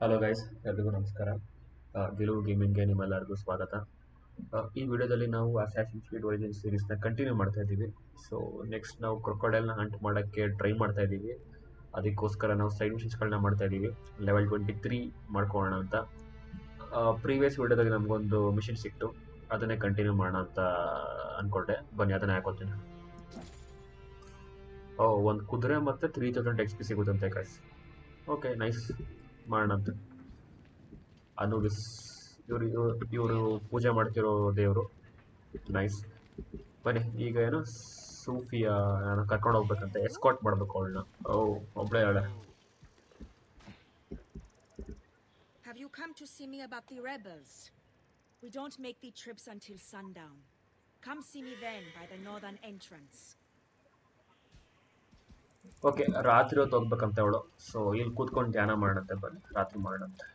Hello guys ಎಲ್ರಿಗೂ ನಮಸ್ಕಾರ. ಗೆಲುವು ಗೇಮಿಂಗ್ಗೆ ನಿಮ್ಮೆಲ್ಲರಿಗೂ ಸ್ವಾಗತ. ಈ ವಿಡಿಯೋದಲ್ಲಿ ನಾವು ಅಸ್ಯಾಸಿನ್ ಸ್ಪೀಡ್ ಒರಿಜಿನ್ ಸೀರೀಸ್ನ ಕಂಟಿನ್ಯೂ ಮಾಡ್ತಾ ಇದ್ದೀವಿ. ಸೊ ನೆಕ್ಸ್ಟ್ ನಾವು ಕ್ರೊಕೊಡೈಲ್ನ ಹಂಟ್ ಮಾಡೋಕ್ಕೆ ಟ್ರೈ ಮಾಡ್ತಾ ಇದ್ದೀವಿ. ಅದಕ್ಕೋಸ್ಕರ ನಾವು ಸೈಡ್ ಮಿಷನ್ಸ್ಗಳನ್ನ ಮಾಡ್ತಾ ಇದ್ದೀವಿ. ಲೆವೆಲ್ ಟ್ವೆಂಟಿ ತ್ರೀ ಮಾಡ್ಕೊಳ್ಳೋಣ ಅಂತ. ಪ್ರೀವಿಯಸ್ ವಿಡಿಯೋದಲ್ಲಿ ನಮಗೊಂದು ಮಿಷನ್ ಸಿಕ್ತು. ಅದನ್ನೇ ಕಂಟಿನ್ಯೂ ಮಾಡೋಣ ಅಂತ ಅಂದ್ಕೊಂಡೆ ಬನ್ನಿ, ಅದನ್ನೇ ಹಾಕೋತೀನಿ ಓ, ಒಂದು ಕುದುರೆ ಮತ್ತು ತ್ರೀ ತೌಸಂಡ್ ಎಕ್ಸ್ ಪಿ ಸಿಗುತ್ತಂತೆ ಗೈಸ್ ಓಕೆ ನೈಸ್ ಮಾಡೋಣ ಅನುಬಿಸ್ ಇವರು ಇವರು ಪೂಜೆ ಮಾಡ್ತಿರೋ ದೇವರು ನೈಸ್ ಬನ್ನಿ ಈಗ ಏನು ಸೂಫಿಯ ನಾನು ಕರ್ಕೊಂಡು ಹೋಗ್ಬೇಕಂತೆ ಎಸ್ಕಾಟ್ ಮಾಡ್ಬೇಕು ಅವಳನ್ನ ಓ ಒಬ್ಬಳೇ ಅವಳೆ Have you come to see me about the rebels? We don't make the trips until sundown. Come see me then by the northern entrance. Okay, ರಾತ್ರಿ ಹೊತ್ತು ಹೋಗ್ಬೇಕಂತ ಅವಳು. ಸೊ ಇಲ್ಲಿ ಕೂತ್ಕೊಂಡು ಧ್ಯಾನ ಮಾಡಂತೆ ಬನ್ನಿ, ರಾತ್ರಿ ಮಾಡಂತೆ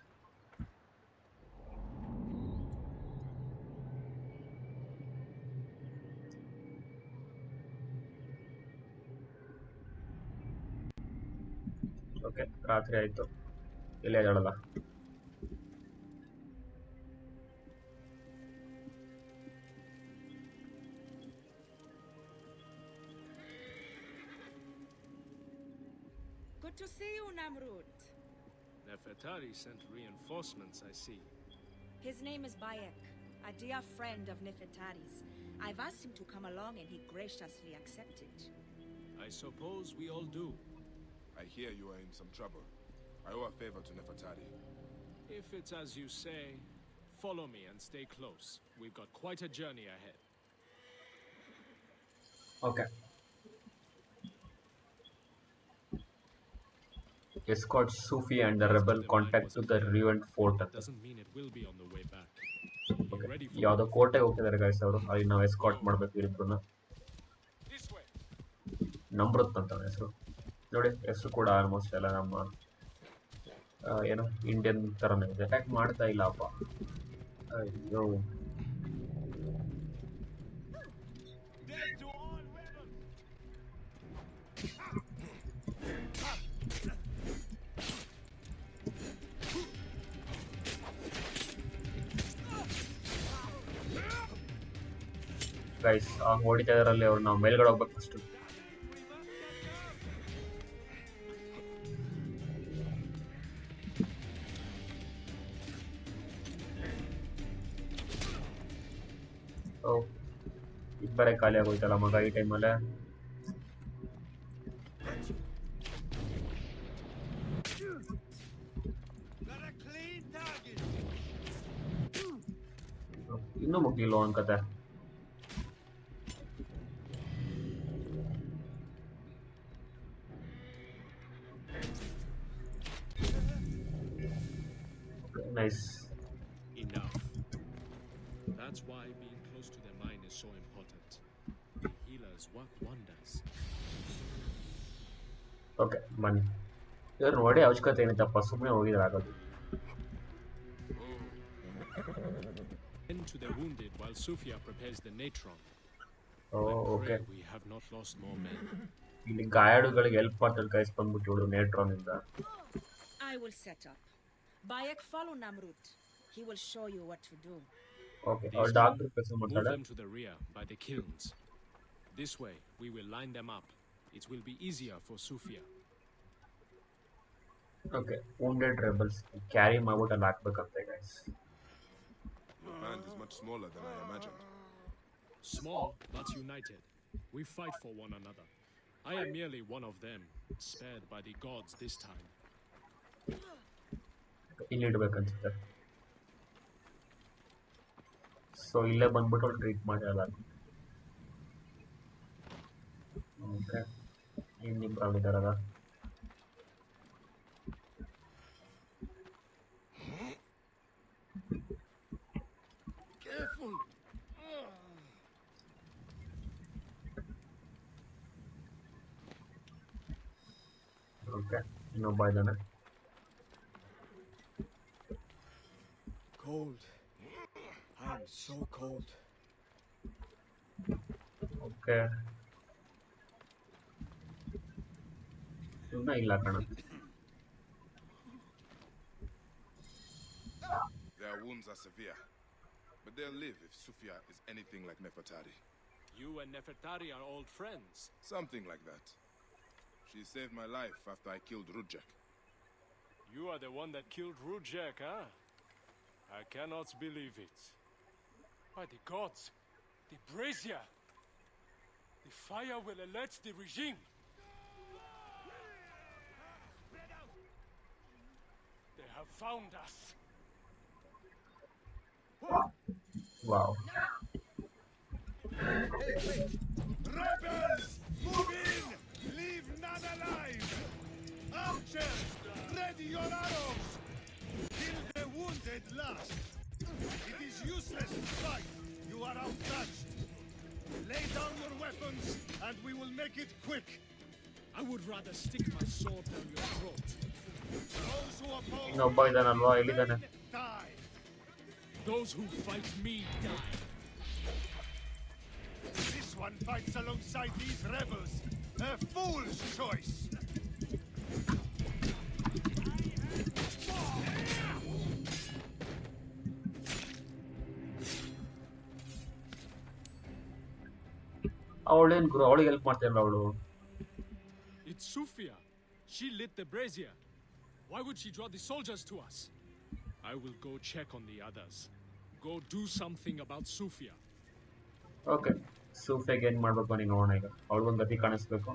ಓಕೆ, ರಾತ್ರಿ ಆಯ್ತು. ಇಲ್ಲೇ ಹೇಳಲ್ಲ Good to see you, Namrud. Nefertari sent reinforcements, I see. His name is Bayek, a dear friend of Nefertari's. I've asked him to come along and he graciously accepted. I suppose we all do. I hear you are in some trouble. I owe a favor to Nefertari. If it's as you say, follow me and stay close. We've got quite a journey ahead. Okay ಅಂತ Sufi mean it will be on the Be ready ಯಾವುದೋ ಕೋಟೆ ಹೋಗ್ತಿದ್ದಾರೆ guys ಅವರು. ಅಲ್ಲಿ ನಾವು escort ಮಾಡ್ಬೇಕು ಇಬ್ಬರನ್ನ. ನಮ್ರತ್ ಅಂತ ಹೆಸರು. ನೋಡಿ ಹೆಸರು ಕೂಡ ಆಲ್ಮೋಸ್ಟ್ ಎಲ್ಲ ನಮ್ಮ ಏನೋ ಏನು ಇಂಡಿಯನ್ ಥರನೇ ಇದೆ. ಅಟ್ಯಾಕ್ ಮಾಡ್ತಾ ಇಲ್ಲ ಅಪ್ಪ ಅಯ್ಯೋ. ಗೈಸ್ ಹೊಡಿತಾ ಇದಾರಲ್ಲಿ ಅವ್ರು ನಾವು ಮೇಲ್ಗಡೆ ಹೋಗ್ಬೇಕು ಫಸ್ಟ್ ಓ ಇಬ್ಬರೇ ಖಾಲಿ ಆಗೋಯ್ತಲ್ಲ ಮಗ ಈ ಟೈಮಲ್ಲೇ ಇನ್ನೂ ಮುಗಿಲಿಲ್ಲ ಅವನ ಕತೆ? close to the mine is so important. The healers work wonders. Okay ಬನ್ನಿ ಇವ್ರು ನೋಡಿ ಅವಶ್ಯಕತೆ ಏನಿತ್ತಪ್ಪ ಸುಮ್ಮನೆ ಹೋಗಿದ್ರೆ ಆಗೋದು Tend to the wounded while Sufia prepares the natron. O I okay pray we have not lost more men. ಇಲ್ಲಿ ಗಾಯಾಳುಗಳಿಗೆ help ಮಾಡ್ತಾರೆ guys ಬಂದ್ಬಿಟ್ಟು ಇವಳು ನೇಟ್ರಾನ್ ಇಂದ I will set up. Bayek, follow Namrud. He will show you what to do. Okay ಅವ್ಳು doctor ಕೆಲಸ Move ಮಾಡ್ತಾಳೆ them to the rear by the kilns. This way, we will line them up. It will be easier for Sufia. Okay wounded rebels carry ಮಾಡ್ಬಿಟ್ಟು ಅಲ್ಲಿ ಹಾಕ್ಬೇಕಂತೆ guys Your band is much smaller than I imagined. Small, but united. We fight for one another. I am merely one of them, spared by the gods this time. ಇಲ್ಲಿ ಇಡ್ಬೇಕನ್ಸುತ್ತೆ So ಇಲ್ಲೇ ಬಂದ್ಬಿಟ್ಟು treat ಮಾಡಿರಲ್ಲ okay ಇನ್ನಿಬ್ರು ಆಗಿದ್ದಾರಲ್ಲ Careful. Okay ಇನ್ನೊಬ್ಬ ಇದ್ದಾನೆ Cold. I am so cold. Okay ಇನ್ನ ಇಲ್ಲ ಕಣ Their wounds are severe, but they'll live if Sufia is anything like Nefertari. You and Nefertari are old friends. Something like that. She saved my life after I killed Rudjek. You are the one that killed Rujek, huh? I cannot believe it. By the gods, the brazier! The fire will alert the regime! They have found us! Wow Rebels! Move in! Leave none alive! Archers! Ready your arrows! Kill the wounded last! It is useless to fight. You are outmatched. Lay down your weapons, and we will make it quick. I would rather stick my sword down your throat. Those who oppose no, by then I'm loyal, then. die. Those who fight me die. This one fights alongside these rebels. A fool's choice. ಅವಳೇನ್ ಗುರು ಅವಳಿಗೆ help ಮಾಡ್ತಾಯಿಲ್ಲ ಅವಳು It's Sufia. She lit the brazier. Why would she draw the soldiers to us? I will go check on the others. Go do something about Sufia. Okay ಸೂಫಿಯಾಗೆ ಏನ್ ಮಾಡ್ಬೇಕು ಬನ್ನಿ ನೋಡೋಣ ಈಗ ಅವಳಿಗೊಂದು ಗತಿ ಕಾಣಿಸ್ಬೇಕು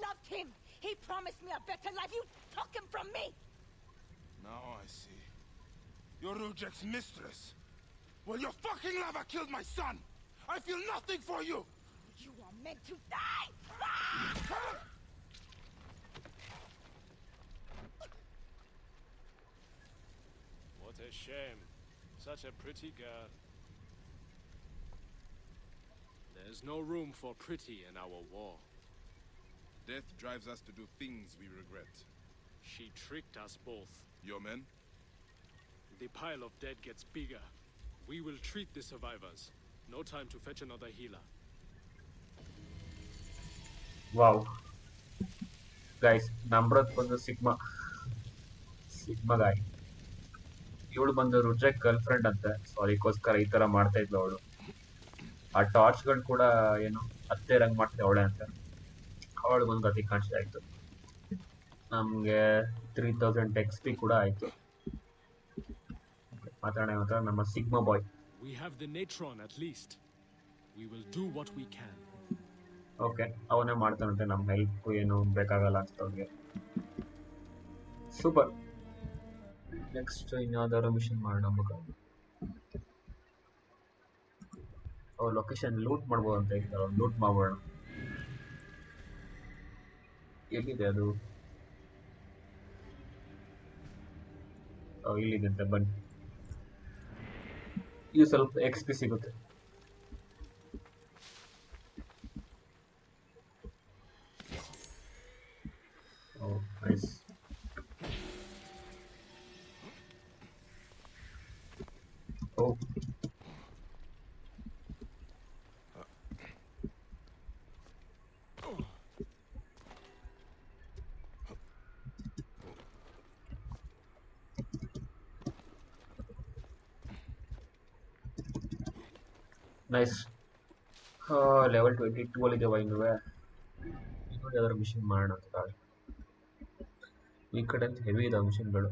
loved him! He promised me a better life! You took him from me! Now I see. You're Rujek's mistress. Well, your fucking lover killed my son! I feel nothing for you! You are meant to die! Ah! What a shame. Such a pretty girl. There's no room for pretty in our war. Death drives us to do things we regret. She tricked us both. Your men? The pile of dead gets bigger. We will treat the survivors. No time to fetch another healer. Wow. Guys, Namrat ನಂಬ್ರತ್ the Sigma. Sigma guy. ಇವಳು ಬಂದು Rujek girlfriend ಅಂತೆ so ಅದಕ್ಕೋಸ್ಕರ ಈ ತರ ಮಾಡ್ತಾ ಇದ್ಲು ಅವಳು ಆ ಟಾರ್ಚ್ಗಳು ಕೂಡ ಏನು ಹತ್ತೆ ರಂಗ್ ಮಾಡ್ತಿದ್ದೆ ಅವಳೆ ಅಂತ ಅವಳಿಗೊಂದು ಗತಿ ಕಾಣಿಸ್ತಾ ಇತ್ತು ನಮಗೆ ತ್ರೀ ತೌಸಂಡ್ ಎಕ್ಸ್ ಪಿ ಕೂಡ ಆಯಿತು. ಮಾತಾಡೋಣ ಮಾತ್ರ ನಮ್ಮ sigma boy We have the Natron at least. We will do what we can. Okay ಅವನೇ ಮಾಡ್ತಾನಂತೆ ನಮ್ಮ ಹೆಲ್ಪ್ ಏನು ಬೇಕಾಗಲ್ಲ ಅಂತ ಅವ್ರಿಗೆ ಸೂಪರ್ ನೆಕ್ಸ್ಟ್ ಇನ್ಯಾವುದಾದ್ರು ಮಿಷನ್ ಮಾಡೋಣ ಮಗ ಅವ್ರ ಲೊಕೇಶನ್ ಲೂಟ್ ಮಾಡ್ಬೋದು ಅಂತ ಹೇಳ್ತಾರೆ ಲೂಟ್ ಮಾಡೋಣ ಎಲ್ಲಿದೆ ಅದು? ಇಲ್ಲಿದೆ ಅಂತ ಬನ್ನಿ. ಇದು ಸ್ವಲ್ಪ ಎಕ್ಸ್ ಸಿಗುತ್ತೆ. Oh nice. Nice level twenty two ಅಲ್ಲಿ ಇದಾವ ಇನ್ನೂ ಇನ್ನೊಂದು ಯಾವ್ದಾರು ಮಿಷಿನ್ ಮಾಡೋಣ ಅಂತ ತಾಳಿ ಈ ಕಡೆ ಅಂತ ಹೆವಿ ಇದಾವೆ ಮಿಷಿನ್ಗಳು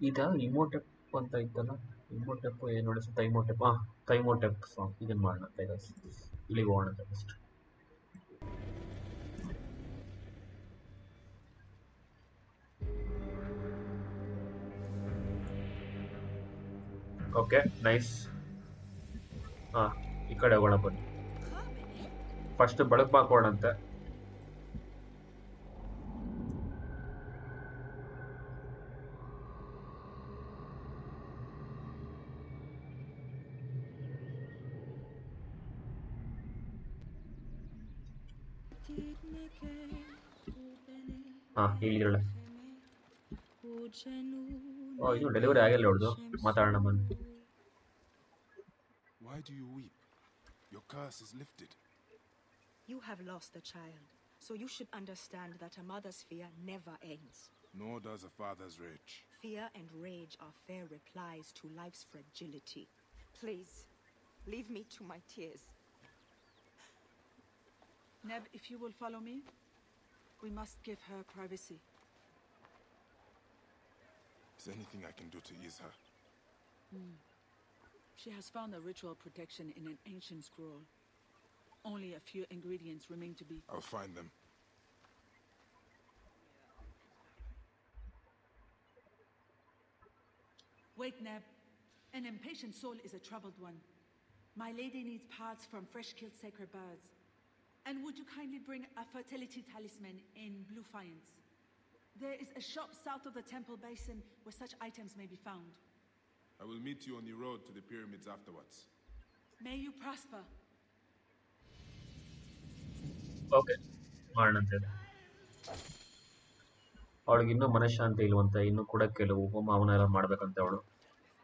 ಇದು ಇಮೋಟೆಪ್ ಅಂತ ಇತ್ತಲ್ಲ ಇಮೋಟೆಪ್ ಏನು ನೋಡಿ ತೈಮೋಟೆಪ್ ಹಾಂ ತೈಮೋಟೆಪ್ ಸಾಂಗ್ ಇದನ್ನು ಮಾಡೋಣ ಅಂತ ಈಗ ಇಲ್ಲಿಗೆ ಹೋಗೋಣ ಅಂತ ಫಸ್ಟ್ ಓಕೆ ನೈಸ್ ಹಾಂ ಈ ಕಡೆ ಹೋಗೋಣ ಬನ್ನಿ ಫಸ್ಟ್ ಬೆಳಕು ಹಾಕೋಣಂತೆ ಓ ಇನ್ನು ಡೆಲಿವರಿ ಆಗಿಲ್ಲ ಹೊಡೆದು ಮಾತಾಡೋಣ ಬನ್ನಿ. Why do you? Your curse is lifted. You have lost a child, so you should understand that a mother's fear never ends. Nor does a father's rage. Fear and rage are fair replies to life's fragility. Please, leave me to my tears. Neb, if you will follow me, we must give her privacy. Is there anything I can do to ease her? Hmm. She has found a ritual protection in an ancient scroll. Only a few ingredients remain to be. I'll find them. Wait, Neb. An impatient soul is a troubled one. My lady needs parts from fresh killed sacred birds. And would you kindly bring a fertility talisman in blue faience? There is a shop south of the temple basin where such items may be found. I will meet you on the road to the pyramids afterwards. May you prosper. Okay ಮಾಡೋಣಂತೆ ಅವಳಿಗೆ ಇನ್ನೂ ಮನಃಶಾಂತಿ ಇಲ್ವಂತೆ ಇನ್ನೂ ಕೂಡ ಕೆಲವು ಹೋಮ ಹವನ ಎಲ್ಲ ಮಾಡ್ಬೇಕಂತೆ ಅವಳು.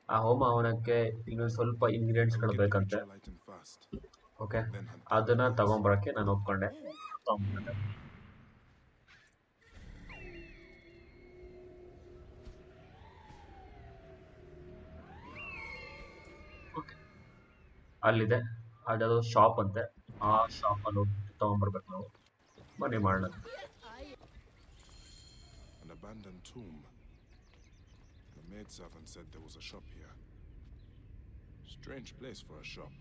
ಆ ಹೋಮ ಹವನಕ್ಕೆ ಇನ್ನೊಂದು ಸ್ವಲ್ಪ ಇಂಗ್ರೀಡಿಯೆಂಟ್ಸ್ಗಳು ಬೇಕಂತೆ. ಓಕೆ ಅದನ್ನ ತಗೊಂಬರಕ್ಕೆ ನಾನು ಒಪ್ಕೊಂಡೆ. ತಗೊಂಬಂದೆ ಅಲ್ಲಿದೆ ಅದ್ಯಾವುದೋ ಶಾಪ್ ಅಂತೆ ಆ ಶಾಪಲ್ಲಿ ಹೋಗಿ ತಗೊಂಡ್ಬರ್ಬೇಕು ನಾವು ಬನ್ನಿ ಮಾಡೋಣ An abandoned tomb. The maidservant said there was a shop here. Strange place for a shop.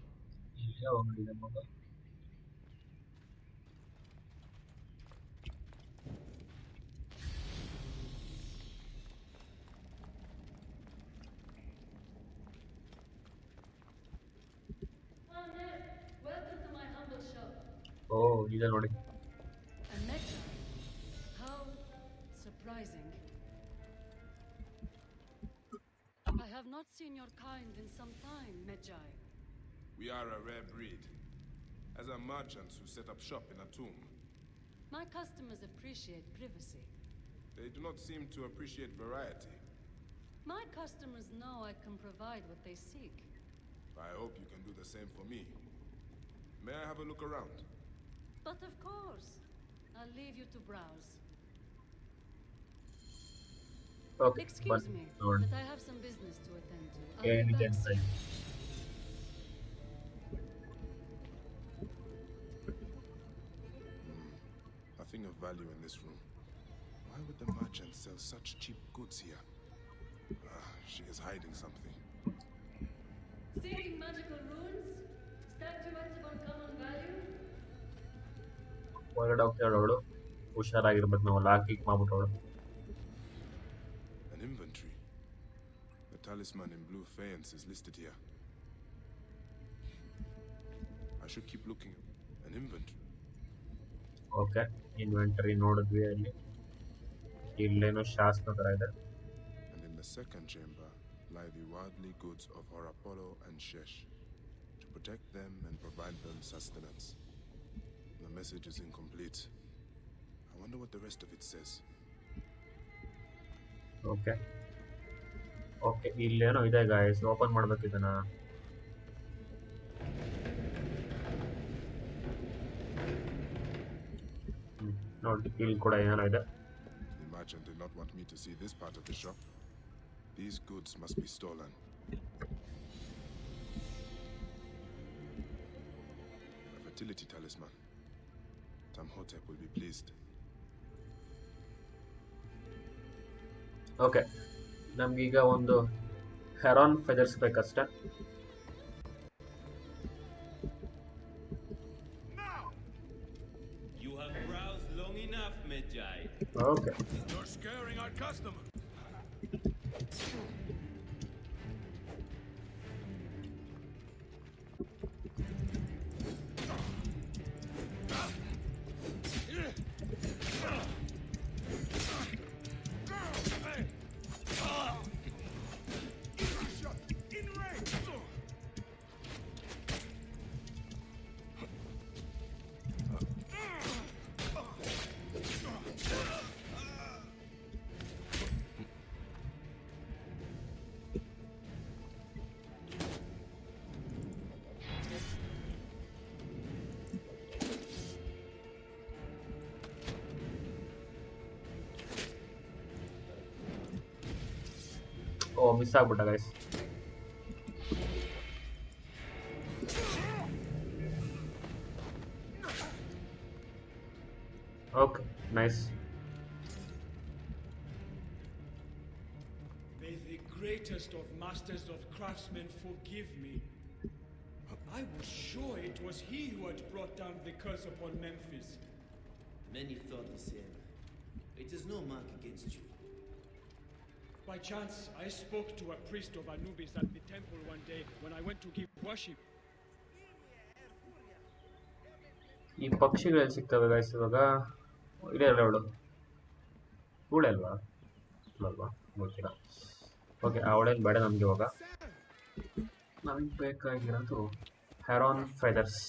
I have not seen your kind in some time, Medjai. We are a rare breed. As are merchants who set up shop in a tomb. My customers appreciate privacy. They do not seem to appreciate variety. My customers know I can provide what they seek. I hope you can do the same for me. May I have a look around? But of course. I'll leave you to browse. Okay, Excuse me, door. but I have some business to attend to. Okay, I'll A thing Nothing of value in this room. Why would the merchant sell such cheap goods here? Uh, she is hiding something. Seeking magical runes? Statuettes of uncommon value? ಹೊರಗಡೆ ಹೋಗ್ತಾಳೆ ಅವಳು ಹುಷಾರಾಗಿರ್ಬೇಕು ನಾವು lock kick ಮಾಡ್ಬಿಟ್ಟವಳು An inventory. The talisman in blue faience is listed here. I should keep looking. An inventory. Okay inventory ನೋಡಿದ್ವಿ ಅಲ್ಲಿ ಇಲ್ಲೇನೋ ಶಾಸನ ಥರ ಇದೆ And in the second chamber lie the worldly goods of Hor Apollo and Shesh, to protect them and provide them sustenance. The message is incomplete. I wonder what the rest of it says. Okay okay ಇಲ್ಲೇನೋ ಇದೆ ಗಾಯಸ್ open ಮಾಡ್ಬೇಕು ಇದನ್ನ ಹ್ಮ್, ನೋಡಿ ಇಲ್ಲಿ ಕೂಡ ಏನೋ ಇದೆ The merchant did not want me to see this part of the shop. These goods must be stolen. A fertility talisman. Tamhotep will be pleased. Okay ನಮ್ಗೀಗ ಒಂದು ಹೆರಾನ್ ಫೆದರ್ಸ್ ಬೇಕಷ್ಟೆ ಮಿಸ್ ಆಗ್ಬಿಟ್ಟ guys okay nice May the greatest of masters of craftsmen forgive me. I was sure it was he who had brought down the curse upon Memphis. Many thought the same. It is no mark against you. By chance, I spoke to a priest of Anubis at the temple one day when I went to give worship. ಈ ಪಕ್ಷಿಗಳು ಎಲ್ಲಿ ಸಿಗ್ತವೆ guys ಇವಾಗ ಇದೇ ಅಲ್ಲ ಅವಳು ಹೂಳೆ ಅಲ್ವಾ ಅಲ್ವಾ ಗೊತ್ತಿಲ್ಲ ಓಕೆ ಅವಳೇನು ಬೇಡ ನಮಗೆ ಇವಾಗ ನಮಗೆ ಬೇಕಾಗಿರೋದು ಹೆರಾನ್ ಫೆದರ್ಸ್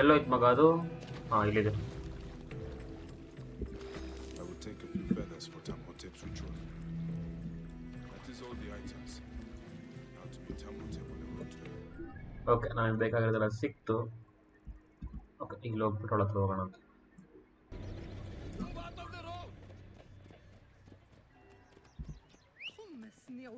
ಎಲ್ಲೋಯ್ತು ಮಗ ಅದು? ಹಾಂ ಇಲ್ಲಿದೆ. ಓಕೆ ನಮಗೆ ಬೇಕಾಗಿರೋದೆಲ್ಲ ಸಿಕ್ತು. ಓಕೆ ಇಲ್ಲಿ ಹೋಗ್ಬಿಟ್ಟು ಅವಳ ಹತ್ರ ಹೋಗೋಣ ಅಂತ. ثم اصنع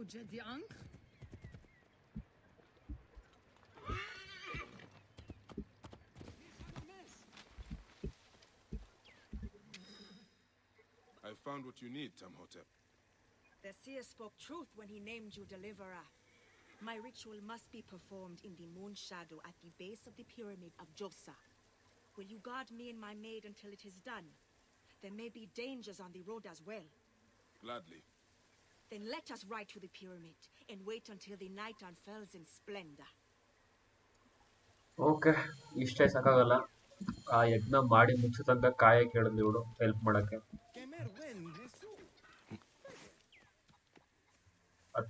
found what you need, Tamhotep. The seer spoke truth when he named you deliverer. My ritual must be performed in the moon shadow at the base of the pyramid of Josa. Will you guard me and my maid until it is done? There may be dangers on the road as well. Gladly. Then let us ride to the pyramid and wait until the night unfurls in splendor. Okay ಇಷ್ಟೇ ಸಾಕಾಗಲ್ಲ ಆ ಯಜ್ಞ ಮಾಡಿ ಮುಗಿಸೋ ತನಕ ಕಾಯ ಕೇಳಿದ್ಲು ಇವಳು help ಮಾಡೋಕ್ಕೆ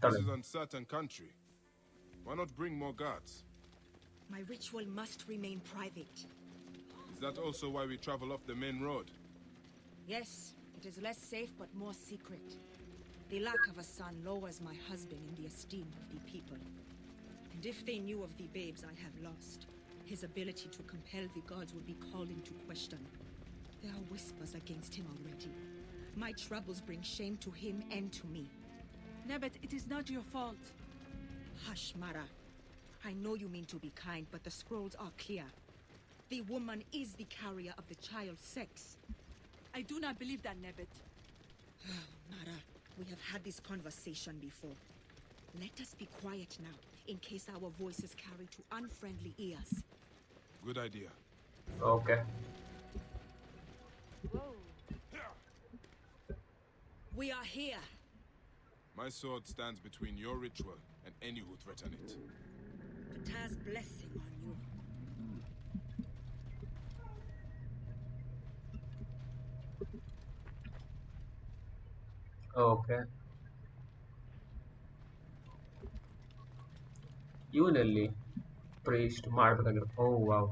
this is uncertain country. Why not bring more guards? My ritual must remain private. Is that also why we travel off the main road? Yes, it is less safe but more secret. The lack of a son lowers my husband in the esteem of the people. And if they knew of the babes I have lost, his ability to compel the gods would be called into question. There are whispers against him already. My troubles bring shame to him and to me. Nebet, it is not your fault. Hush, Mara. I know you mean to be kind, but the scrolls are clear. The woman is the carrier of the child's sex. I do not believe that, Nebet. Mara, we have had this conversation before. Let us be quiet now, in case our voices carry to unfriendly ears. Good idea. Okay We are here. My sword stands between your ritual and any who threaten it. Ptah's blessing on you. Okay ಇವನಲ್ಲಿ priest ಮಾಡ್ಬೇಕಾಗಿರೋ O wow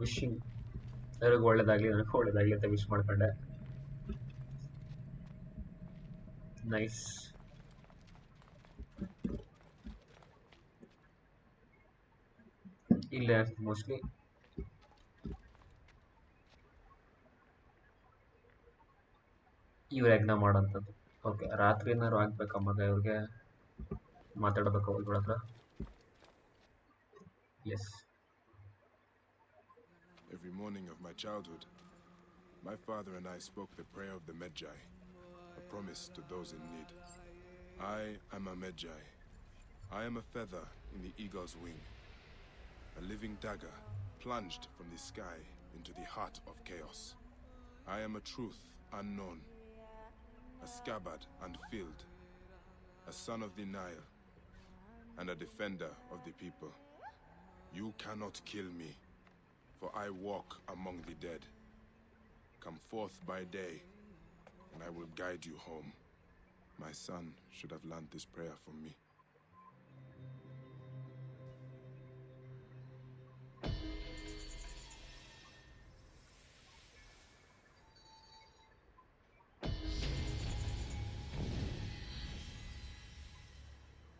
wishing ಎಲ್ಲರಿಗೂ ಒಳ್ಳೇದಾಗಲಿ ನನಗೆ ಒಳ್ಳೇದಾಗಲಿ ಅಂತ wish ಮಾಡ್ಕೊಂಡೆ nice ಇಲ್ಲೇ mostly ಇವ್ರು ಯಜ್ಞ ಮಾಡೋಂಥದ್ದು okay ರಾತ್ರಿ ಏನಾದ್ರು ಆಗ್ಬೇಕಾ ಮಗ ಇವ್ರಿಗೆ ಮಾತಾಡ್ಬೇಕು ಇವ್ರ ಹತ್ರ S Every morning of my childhood, my father and I spoke the prayer of the Medjai, a promise to those in need. I am a Medjai. I am a feather in the eagle's wing, a living dagger plunged from the sky into the heart of chaos. I am a truth unknown, a scabbard unfilled, a son of the Nile, and a defender of the people. You cannot kill me, for I walk among the dead. Come forth by day, and I will guide you home. My son should have learned this prayer from me.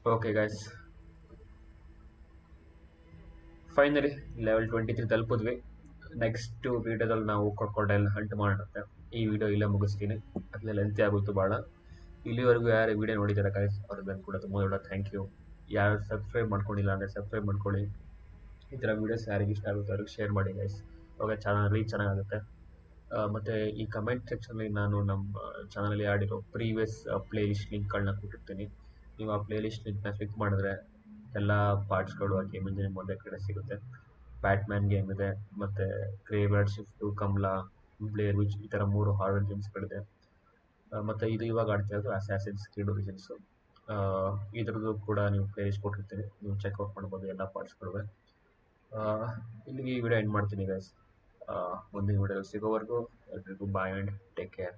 Okay guys finally level twenty three ತಲುಪಿದ್ವಿ next ವೀಡಿಯೋದಲ್ಲಿ ನಾವು crocodile Hunt ಮಾಡೋಣ ಈ video ಇಲ್ಲೇ ಮುಗಿಸ್ತೀನಿ. ಅಲ್ಲೇ lengthy ಆಗೋಯ್ತು ಭಾಳ ಇಲ್ಲಿವರೆಗೂ ಯಾರು ವಿಡಿಯೋ ನೋಡಿದ್ದಾರೆ ಗಾಯ್ಸ್ ಅವ್ರಿಗೆ ಕೂಡ ತುಂಬ ದೊಡ್ಡ ಥ್ಯಾಂಕ್ ಯು ಯಾರು ಸಬ್ಸ್ಕ್ರೈಬ್ ಮಾಡ್ಕೊಂಡಿಲ್ಲ ಅಂದರೆ ಸಬ್ಸ್ಕ್ರೈಬ್ ಮಾಡ್ಕೊಳ್ಳಿ. ಈ ಥರ ವೀಡಿಯೋಸ್ ಯಾರಿಗೆ ಇಷ್ಟ ಆಗುತ್ತೆ ಅವ್ರಿಗೆ ಶೇರ್ ಮಾಡಿ ಗೈಸ್ ಅವಾಗ ಚಾನಲ್ ರೀಚ್ ಚೆನ್ನಾಗಾಗುತ್ತೆ. ಮತ್ತು ಈ ಕಮೆಂಟ್ ಸೆಕ್ಷನಲ್ಲಿ ನಾನು ನಮ್ಮ ಚಾನಲಲ್ಲಿ ಆಡಿರೋ ಪ್ರೀವಿಯಸ್ ಪ್ಲೇ ಲಿಸ್ಟ್ ಲಿಂಕ್ಗಳನ್ನ ಕೊಟ್ಟಿರ್ತೀನಿ. ನೀವು ಆ ಪ್ಲೇ ಲಿಸ್ಟ್ ಲಿಂಕ್ನ ಕ್ಲಿಕ್ ಮಾಡಿದ್ರೆ ಎಲ್ಲ ಪಾರ್ಟ್ಸ್ಗಳು ಆ ಗೇಮಿಂದ ಒಂದೇ ಕಡೆ ಸಿಗುತ್ತೆ. ಬ್ಯಾಟ್ಮ್ಯಾನ್ ಗೇಮ್ ಇದೆ, ಮತ್ತು ಗ್ರೇವರ್ಡ್ ಶಿಫ್ಟು ಕಮ್ಲಾ ಬ್ಲೇರ್ ವಿಚ್ ಈ ಥರ ಮೂರು ಹಾರರ್ ಗೇಮ್ಸ್ಗಳಿದೆ ಮತ್ತು ಇದು ಇವಾಗ ಆಡ್ತಾ ಇರೋದು ಅಸ್ಯಾಸಿನ್ಸ್ ಕ್ರೀಡ್ ಒರಿಜಿನ್ಸು ಇದ್ರದ್ದು ಕೂಡ ನೀವು ಪ್ಲೇಸ್ ಕೊಟ್ಟಿರ್ತೀನಿ. ನೀವು ಚೆಕ್ಔಟ್ ಮಾಡ್ಬೋದು ಎಲ್ಲ ಪಾರ್ಟ್ಸ್ಗಳು ಇಲ್ಲಿಗೆ ಈ ವಿಡಿಯೋ ಎಂಡ್ ಮಾಡ್ತೀನಿ ಗೈಸ್ ಮುಂದಿನ ವಿಡಿಯೋ ಸಿಗೋವರೆಗೂ ಎಲ್ರಿಗೂ ಬಾಯ್ ಆ್ಯಂಡ್ ಟೇಕ್ ಕೇರ್